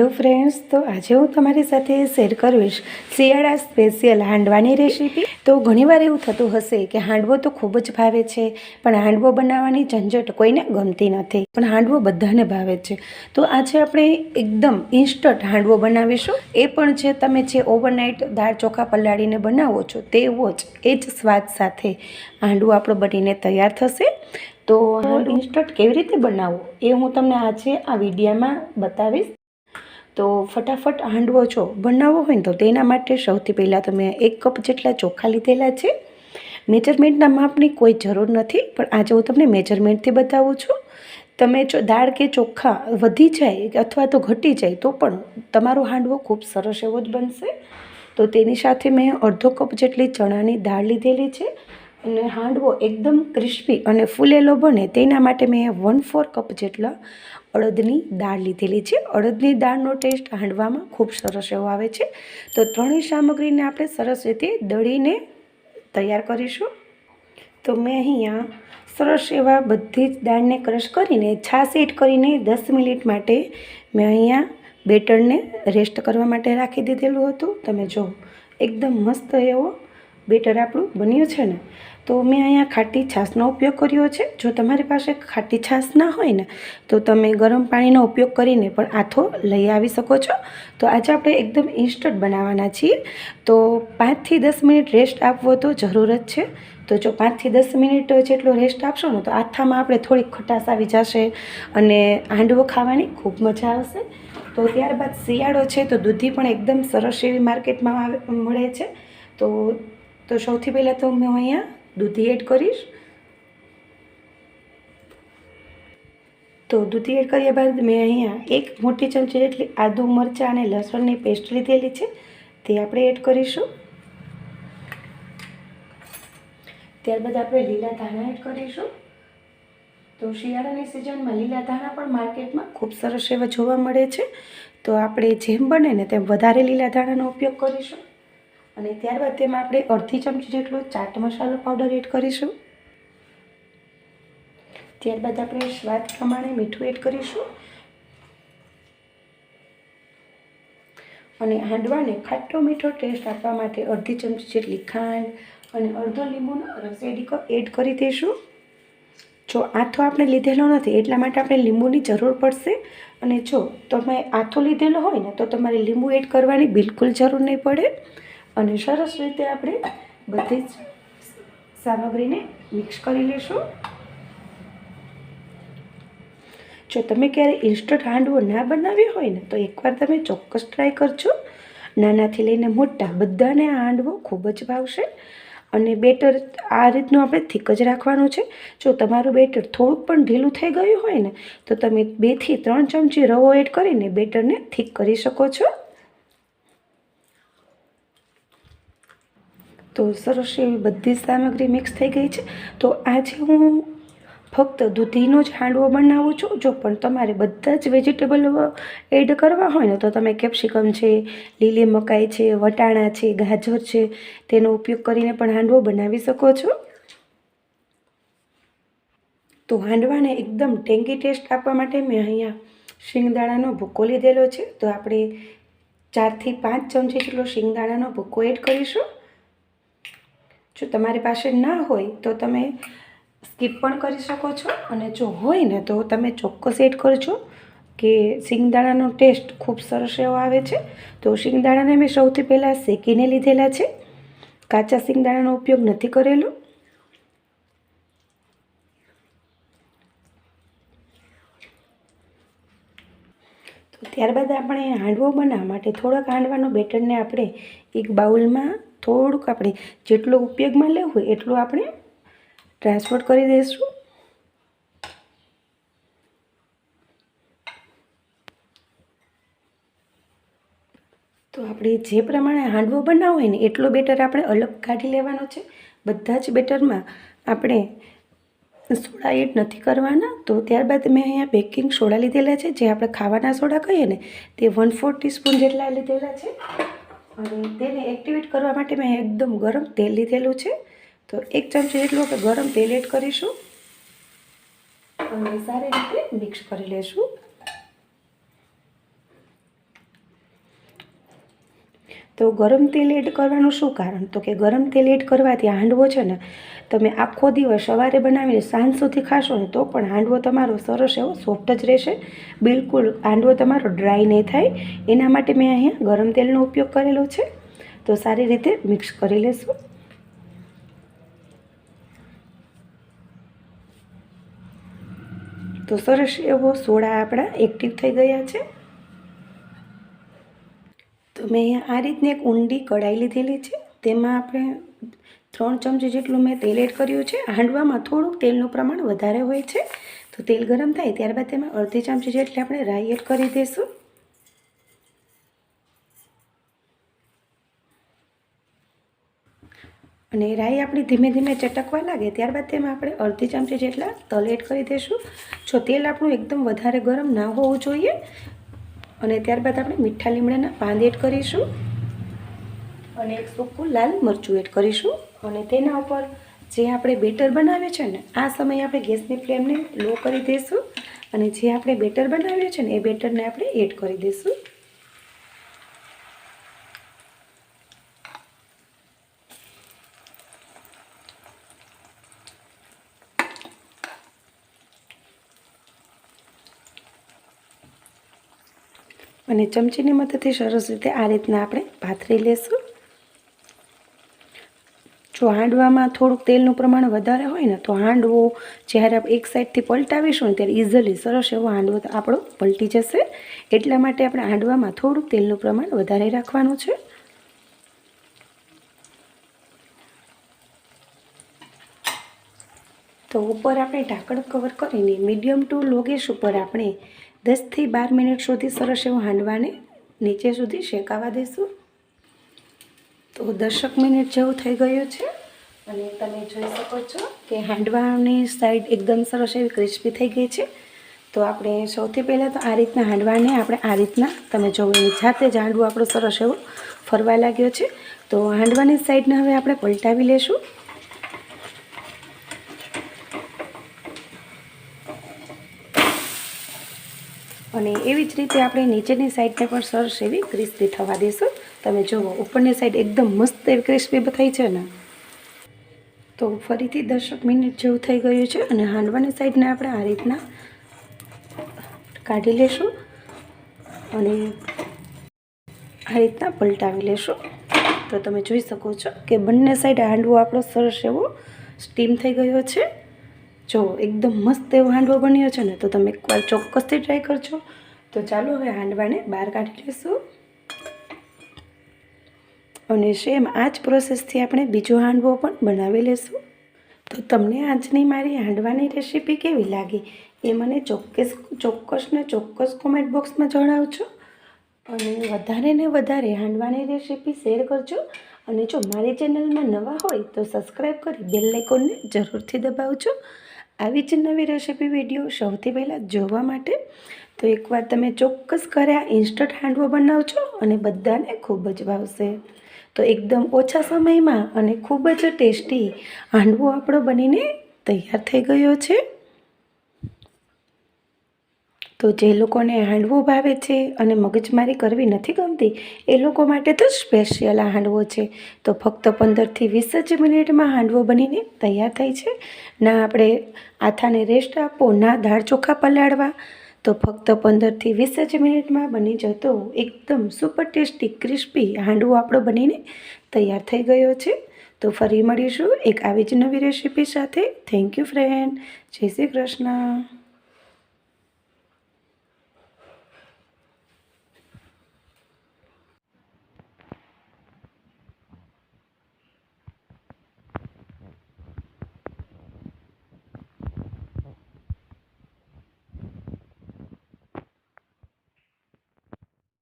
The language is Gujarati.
હેલો ફ્રેન્ડ્સ તો આજે હું તમારી સાથે શેર કરીશ શિયાળા સ્પેશિયલ હાંડવાની રેસીપી તો ઘણીવાર એવું થતું હશે કે હાંડવો તો ખૂબ જ ભાવે છે, પણ હાંડવો બનાવવાની ઝંઝટ કોઈને ગમતી નથી. પણ હાંડવો બધાને ભાવે છે. તો આજે આપણે એકદમ ઇન્સ્ટન્ટ હાંડવો બનાવીશું. એ પણ છે, તમે જે ઓવરનાઇટ દાળ ચોખા પલાળીને બનાવો છો, તેવો જ, એ જ સ્વાદ સાથે હાંડવો આપણો બનીને તૈયાર થશે. તો ઇન્સ્ટન્ટ કેવી રીતે બનાવવો, એ હું તમને આજે આ વિડીયામાં બતાવીશ. તો ફટાફટ હાંડવો છો બનાવવો હોય ને તો તેના માટે સૌથી પહેલાં તમે એક કપ જેટલા ચોખા લીધેલા છે. મેજરમેન્ટના માપની કોઈ જરૂર નથી, પણ આજે હું તમને મેજરમેન્ટથી બતાવું છું. તમે જો દાળ કે ચોખા વધી જાય અથવા તો ઘટી જાય તો પણ તમારો હાંડવો ખૂબ સરસ એવો જ બનશે. તો તેની સાથે મેં અડધો કપ જેટલી ચણાની દાળ લીધેલી છે અને હાંડવો એકદમ ક્રિસ્પી અને ફૂલેલો બને તેના માટે મેં વન ફોર કપ જેટલા અડદની દાળ લીધેલી છે. અડદની દાળનો ટેસ્ટ હાંડવામાં ખૂબ સરસ એવો આવે છે. તો ત્રણેય સામગ્રીને આપણે સરસ રીતે દળીને તૈયાર કરીશું. તો મેં અહીંયા સરસ એવા બધી જ દાળને ક્રશ કરીને, છાશ એડ કરીને દસ મિનિટ માટે મેં અહીંયા બેટરને રેસ્ટ કરવા માટે રાખી દીધેલું હતું. તમે જો, એકદમ મસ્ત એવો બેટર આપણું બન્યું છે ને? તો મેં અહીંયા ખાટી છાશનો ઉપયોગ કર્યો છે. જો તમારી પાસે ખાટી છાશ ના હોય ને, તો તમે ગરમ પાણીનો ઉપયોગ કરીને પણ આથો લઈ આવી શકો છો. તો આજે આપણે એકદમ ઇન્સ્ટન્ટ બનાવવાના છીએ. તો પાંચથી દસ મિનિટ રેસ્ટ આપવો તો જરૂર જ છે. તો જો પાંચથી દસ મિનિટ જેટલો રેસ્ટ આપશો ને, તો આથામાં આપણે થોડીક ખટાશ આવી જશે અને હાંડવો ખાવાની ખૂબ મજા આવશે. તો ત્યારબાદ શિયાળો છે તો દૂધી પણ એકદમ સરસ એવી માર્કેટમાં મળે છે. તો તો સૌથી પહેલાં તો હું અહીંયા દૂધી એડ કરીશ. તો દૂધી એડ કર્યા બાદ મેં અહીંયા એક મોટી ચમચી જેટલી આદુ મરચાં અને લસણની પેસ્ટ લીધેલી છે, તે આપણે એડ કરીશું. ત્યારબાદ આપણે લીલા ધાણા એડ કરીશું. તો શિયાળાની સિઝનમાં લીલા ધાણા પણ માર્કેટમાં ખૂબ સરસ એવા જોવા મળે છે. તો આપણે જેમ બને ને તેમ વધારે લીલા ધાણાનો ઉપયોગ કરીશું. અને ત્યારબાદ તેમાં આપણે અડધી ચમચી જેટલો ચાટ મસાલો પાવડર એડ કરીશું. ત્યારબાદ આપણે સ્વાદ પ્રમાણે મીઠું એડ કરીશું. અને હાંડવાને ખાટો મીઠો ટેસ્ટ આપવા માટે અડધી ચમચી જેટલી ખાંડ અને અડધો લીંબુનો રસ એડ એડ કરી દઈશું. જો આથો આપણે લીધેલો નથી, એટલા માટે આપણે લીંબુની જરૂર પડશે. અને જો તમે આથો લીધેલો હોય ને, તો તમારે લીંબુ એડ કરવાની બિલકુલ જરૂર નહીં પડે. અને સરસ રીતે આપણે બધી જ સામગ્રીને મિક્સ કરી લઈશું જો તમે ક્યારે ઇન્સ્ટન્ટ હાંડવો ના બનાવ્યો હોય ને, તો એકવાર તમે ચોક્કસ ટ્રાય કરજો. નાનાથી લઈને મોટા બધાને આ હાંડવો ખૂબ જ ભાવશે. અને બેટર આ રીતનું આપણે થીક જ રાખવાનું છે. જો તમારું બેટર થોડુંક પણ ઢીલું થઈ ગયું હોય ને, તો તમે બેથી ત્રણ ચમચી રવો એડ કરીને બેટરને થીક કરી શકો છો. તો સરસ એવી બધી સામગ્રી મિક્સ થઈ ગઈ છે. તો આજે હું ફક્ત દૂધીનો જ હાંડવો બનાવું છું. જો પણ તમારે બધા જ વેજીટેબલ એડ કરવા હોય ને, તો તમે કેપ્સિકમ છે, લીલી મકાઈ છે, વટાણા છે, ગાજર છે, તેનો ઉપયોગ કરીને પણ હાંડવો બનાવી શકો છો. તો હાંડવાને એકદમ ટેંગી ટેસ્ટ આપવા માટે મેં અહીંયા શિંગદાણાનો ભૂકો લીધેલો છે. તો આપણે ચારથી પાંચ ચમચી જેટલો શિંગદાણાનો ભૂકો એડ કરીશું. જો તમારી પાસે ના હોય તો તમે સ્કીપ પણ કરી શકો છો અને જો હોય ને તો તમે ચોક્કસ એડ કરજો કે શિંગદાણાનો ટેસ્ટ ખૂબ સરસ એવો આવે છે. તો શિંગદાણાને મેં સૌથી પહેલાં શેકીને લીધેલા છે. કાચા શિંગદાણાનો ઉપયોગ નથી કરેલો. ત્યારબાદ આપણે હાંડવો બનાવવા માટે થોડાક હાંડવાનો બેટરને આપણે એક બાઉલમાં થોડુંક આપણે જેટલો ઉપયોગમાં લેવું હોય એટલું આપણે ટ્રાન્સફર કરી દઈશું. તો આપણે જે પ્રમાણે હાંડવો બનાવવો હોય ને, એટલો બેટર આપણે અલગ કાઢી લેવાનો છે. બધા જ બેટરમાં આપણે સોડા એડ નથી કરવાના. તો ત્યારબાદ મેં અહીંયા બેકિંગ સોડા લીધેલા છે. જે આપણે ખાવાના સોડા કહીએ ને, તે વન ફોર ટીસ્પૂન જેટલા લીધેલા છે. અને તેને એક્ટિવેટ કરવા માટે મેં એકદમ ગરમ તેલ લીધેલું છે. તો એક ચમચી જેટલું આપણે ગરમ તેલ એડ કરીશું. અને સારી રીતે મિક્સ કરી લેશું. તો ગરમ તેલ એડ કરવાનું શું કારણ? તો કે ગરમ તેલ એડ કરવાથી હાંડવો છે ને, તમે આખો દિવસ સવારે બનાવીને સાંજ સુધી ખાશો ને, તો પણ હાંડવો તમારો સરસ એવો સોફ્ટ જ રહેશે. બિલકુલ હાંડવો તમારો ડ્રાય નહીં થાય. એના માટે મેં અહીંયા ગરમ તેલનો ઉપયોગ કરેલો છે. તો સારી રીતે મિક્સ કરી લેશું. તો સરસ એવો સોડા આપણા એક્ટિવ થઈ ગયા છે. તો મેં આ રીતની એક ઊંડી કઢાઈ લીધેલી છે. તેમાં આપણે ત્રણ ચમચી જેટલું મેં તેલ એડ કર્યું છે. હાંડવામાં થોડુંક તેલનું પ્રમાણ વધારે હોય છે. તો તેલ ગરમ થાય ત્યારબાદ તેમાં અડધી ચમચી જેટલી આપણે રાઈ એડ કરી દઈશું. અને રાઈ આપણી ધીમે ધીમે ચટકવા લાગે ત્યારબાદ તેમાં આપણે અડધી ચમચી જેટલા તલ એડ કરી દઈશું. જો તેલ આપણું એકદમ વધારે ગરમ ના હોવું જોઈએ અને ત્યારબાદ આપણે મીઠા લીમડાના પાન એડ કરીશું. અને એક સૂકું લાલ મરચું એડ કરીશું. અને તેના ઉપર જે આપણે બેટર બનાવીએ છે ને, આ સમયે આપણે ગેસની ફ્લેમને લો કરી દઈશું. અને જે આપણે બેટર બનાવીએ છે ને, એ બેટરને આપણે એડ કરી દઈશું. અને ચમચીની મદદથી સરસ રીતે આ રીતના આપણે પાથરી લેશું. જો હાંડવામાં થોડુંક તેલનું પ્રમાણ વધારે હોય ને, તો હાંડવો જ્યારે આપણે એક સાઈડથી પલટાવીશું ને, ત્યારે ઇઝીલી સરસ એવો હાંડવો આપણો પલટી જશે. એટલા માટે આપણે હાંડવામાં થોડુંક તેલનું પ્રમાણ વધારે રાખવાનું છે. તો ઉપર આપણે ઢાંકણ કવર કરીને મીડિયમ ટુ લો ગેસ ઉપર આપણે દસથી બાર મિનિટ સુધી સરસ એવું હાંડવાને નીચે સુધી શેકાવા દઈશું તો દસક મિનિટ જેવું થઈ ગયું છે અને તમે જોઈ શકો છો કે હાંડવાની સાઈડ એકદમ સરસ એવી ક્રિસ્પી થઈ ગઈ છે. તો આપણે સૌથી પહેલાં તો આ રીતના હાંડવાને આપણે આ રીતના તમે જોવો જાતે જ હાંડવું આપણો સરસ એવો ફરવા લાગ્યો છે. તો હાંડવાની સાઈડને હવે આપણે પલટાવી લેશું. અને એવી જ રીતે આપણે નીચેની સાઈડને પણ સરસ એવી ક્રિસ્પી થવા દઈશું તમે જુઓ, ઉપરની સાઈડ એકદમ મસ્ત એવી ક્રિસ્પી બતાવી છે ને. તો ફરીથી દસક મિનિટ જેવું થઈ ગયું છે અને હાંડવાની સાઈડને આપણે આ રીતના કાઢી લેશું અને આ રીતના પલટાવી લેશું. તો તમે જોઈ શકો છો કે બંને સાઈડ હાંડવો આપણો સરસ એવો સ્ટીમ થઈ ગયો છે. જો એકદમ મસ્ત એવો હાંડવો બન્યો છે ને, તો તમે એકવાર ચોક્કસથી ટ્રાય કરજો. તો ચાલો હવે હાંડવાને બહાર કાઢી લઈશું અને સેમ આ જ પ્રોસેસથી આપણે બીજો હાંડવો પણ બનાવી લઈશું તો તમને આજની મારી હાંડવાની રેસીપી કેવી લાગી એ મને ચોક્કસ ચોક્કસ ને ચોક્કસ કોમેન્ટ બોક્સમાં જણાવજો. અને વધારે ને વધારે હાંડવાની રેસીપી શેર કરજો. અને જો મારી ચેનલમાં નવા હોય તો સબસ્ક્રાઈબ કરી બેલ આઇકોનને જરૂરથી દબાવજો. આવી જ નવી રેસીપી વીડિયો સૌથી પહેલાં જોવા માટે. તો એકવાર તમે ચોક્કસ ઘરે આ ઇન્સ્ટન્ટ હાંડવો બનાવજો અને બધાને ખૂબ જ ભાવશે. તો એકદમ ઓછા સમયમાં અને ખૂબ જ ટેસ્ટી હાંડવો આપણો બનીને તૈયાર થઈ ગયો છે. તો જે લોકોને હાંડવો ભાવે છે અને મગજમારી કરવી નથી ગમતી, એ લોકો માટે તો સ્પેશિયલ આ હાંડવો છે. તો ફક્ત પંદરથી વીસ જ મિનિટમાં હાંડવો બનીને તૈયાર થાય છે. ના આપણે આથાને રેસ્ટ આપો ના દાળ ચોખા પલાળવા, તો ફક્ત પંદરથી વીસ જ મિનિટમાં બની જતો એકદમ સુપર ટેસ્ટી ક્રિસ્પી હાંડવો આપણો બનીને તૈયાર થઈ ગયો છે. તો ફરી મળીશું એક આવી જ નવી રેસીપી સાથે. થેન્ક યુ ફ્રેન્ડ જય શ્રી કૃષ્ણ.